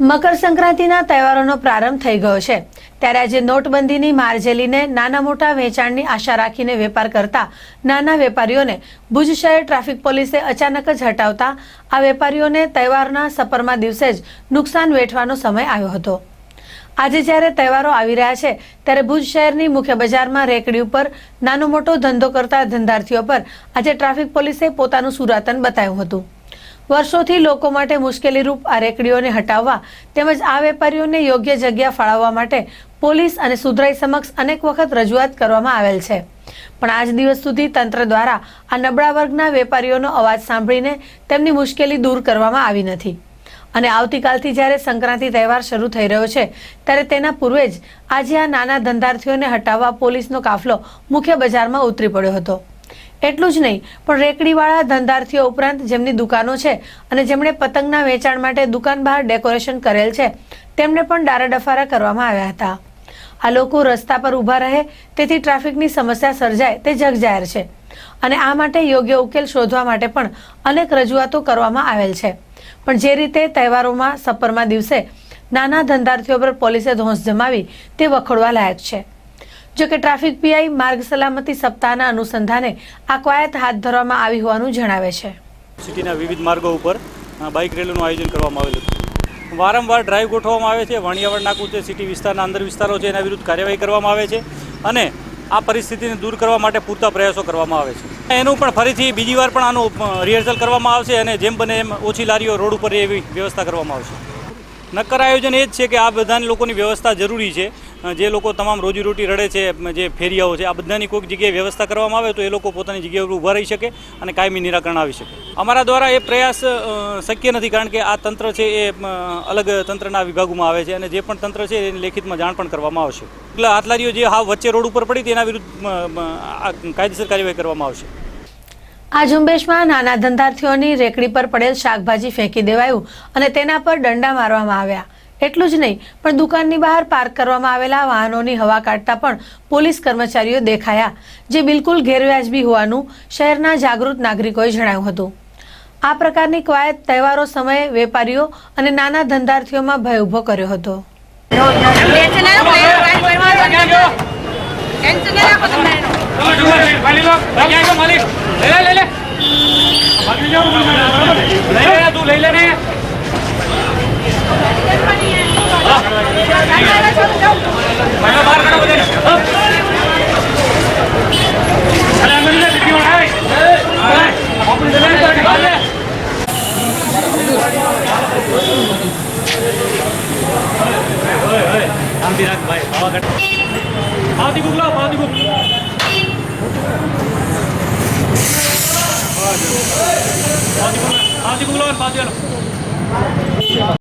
મકર સંક્રાંતિના તહેવારોનો પ્રારંભ થઈ ગયો છે. ત્યારે આજે નોટબંધીની માર ઝેલીને નાના મોટા વેચાણની આશા રાખીને વેપાર કરતા નાના વેપારીઓને ભુજ શહેર ટ્રાફિક પોલીસે અચાનક જ હટાવતા આ વેપારીઓને તહેવારના સપરમાં દિવસે જ નુકસાન વેઠવાનો સમય આવ્યો હતો. આજે જ્યારે તહેવારો આવી રહ્યા છે, ત્યારે ભુજ શહેરની મુખ્ય બજારમાં રેકડી ઉપર નાનો મોટો ધંધો કરતા ધંધાર્થીઓ પર આજે ટ્રાફિક પોલીસે પોતાનું સુરાતન બતાવ્યું હતું. વર્ષોથી લોકો માટે મુશ્કેલીરૂપ આ રેકડીઓને હટાવવા તેમજ આ વેપારીઓને યોગ્ય જગ્યા ફાળવવા માટે પોલીસ અને સુધરાઈ સમક્ષ અનેક વખત રજૂઆત કરવામાં આવેલ છે. પણ આજ દિવસ સુધી તંત્ર દ્વારા આ નબળા વર્ગના વેપારીઓનો અવાજ સાંભળીને તેમની મુશ્કેલી દૂર કરવામાં આવી નથી. અને આવતીકાલથી જ્યારે સંક્રાંતિ તહેવાર શરૂ થઈ રહ્યો છે, ત્યારે તેના પૂર્વે જ આજે આ નાના ધંધાર્થીઓને હટાવવા પોલીસનો કાફલો મુખ્ય બજારમાં ઉતરી પડ્યો હતો. એટલું જ નહીં, પણ રેકડીવાળા ધંધાર્થીઓ ઉપરાંત જેમની દુકાનો છે અને જેમણે પતંગના વેચાણ માટે દુકાન બહાર ડેકોરેશન કરેલ છે, તેમને પણ ડારાડફારા કરવામાં આવ્યા હતા. આ લોકો રસ્તા પર ઊભા રહે, તેથી ટ્રાફિકની સમસ્યા સર્જાય તે જગજાહેર છે. અને આ માટે યોગ્ય ઉકેલ શોધવા માટે પણ અનેક રજૂઆતો કરવામાં આવેલ છે. પણ જે રીતે તહેવારોમાં સપરમાં દિવસે નાના ધંધાર્થીઓ પર પોલીસે ધોંસ જમાવી, તે વખોડવા લાયક છે. જો કે ટ્રાફિક પીઆઈ માર્ગ સલામતી સપ્તાહના અનુસંધાને આ કવાયત હાથ ધરવામાં આવી હોવાનું જણાવે છે. સિટીના વિવિધ માર્ગો ઉપર બાઇક રેલીનું આયોજન કરવામાં આવેલું હતું. વારંવાર ડ્રાઈવ ગોઠવવામાં આવે છે, વાણિયાવાડ નાકુ છે, સિટી વિસ્તારના અંદર વિસ્તારો છે, એના વિરુદ્ધ કાર્યવાહી કરવામાં આવે છે અને આ પરિસ્થિતિને દૂર કરવા માટે પૂરતા પ્રયાસો કરવામાં આવે છે. એનું પણ ફરીથી બીજી વાર પણ આનું રિહર્સલ કરવામાં આવશે અને જેમ બને એમ ઓછી લારીઓ રોડ ઉપર એવી વ્યવસ્થા કરવામાં આવશે. નક્કર આયોજન એ જ છે કે આ બધાને લોકોની વ્યવસ્થા જરૂરી છે. જે લોકો તમામ રોજીરોટી રડે છે જે ફેરિયાઓ છે, આ બધાની કોઈક જગ્યાએ વ્યવસ્થા કરવામાં આવે તો એ લોકો પોતાની જગ્યાએ ઉપર ઊભા રહી શકે અને કાયમી નિરાકરણ આવી શકે. અમારા દ્વારા એ પ્રયાસ શક્ય નથી કારણ કે આ તંત્ર છે એ અલગ તંત્રના વિભાગોમાં આવે છે અને જે પણ તંત્ર છે એની લેખિતમાં જાણ પણ કરવામાં આવશે. એટલે આટલારીઓ જે હાવ વચ્ચે રોડ ઉપર પડી તેના વિરુદ્ધ કાયદેસર કાર્યવાહી કરવામાં આવશે. આ ઝુંબેશમાં નાના ધંધાર્થીઓની રેકડી પર પડેલ શાકભાજી ફેંકી દેવાયું અને તેના પર દંડા મારવામાં આવ્યા. એટલું જ નહીં પણ દુકાનની બહાર પાર્ક કરવામાં આવેલા વાહનોની હવા કાઢતા પણ પોલીસ કર્મચારીઓ દેખાયા જે બિલકુલ ગેરવ્યાજબી હોવાનું શહેરના જાગૃત નાગરિકોએ જણાવ્યું હતું આ પ્રકારની કવાયત તહેવારો સમયે વેપારીઓ અને નાના ધંધાર્થીઓમાં ભય ઊભો કર્યો હતો લઈ લે તું લઈ લે ના તમે એનો પાવતી બુક લાવો પાવતી બુક પાવતી બુક લાવો પાવતી લાવ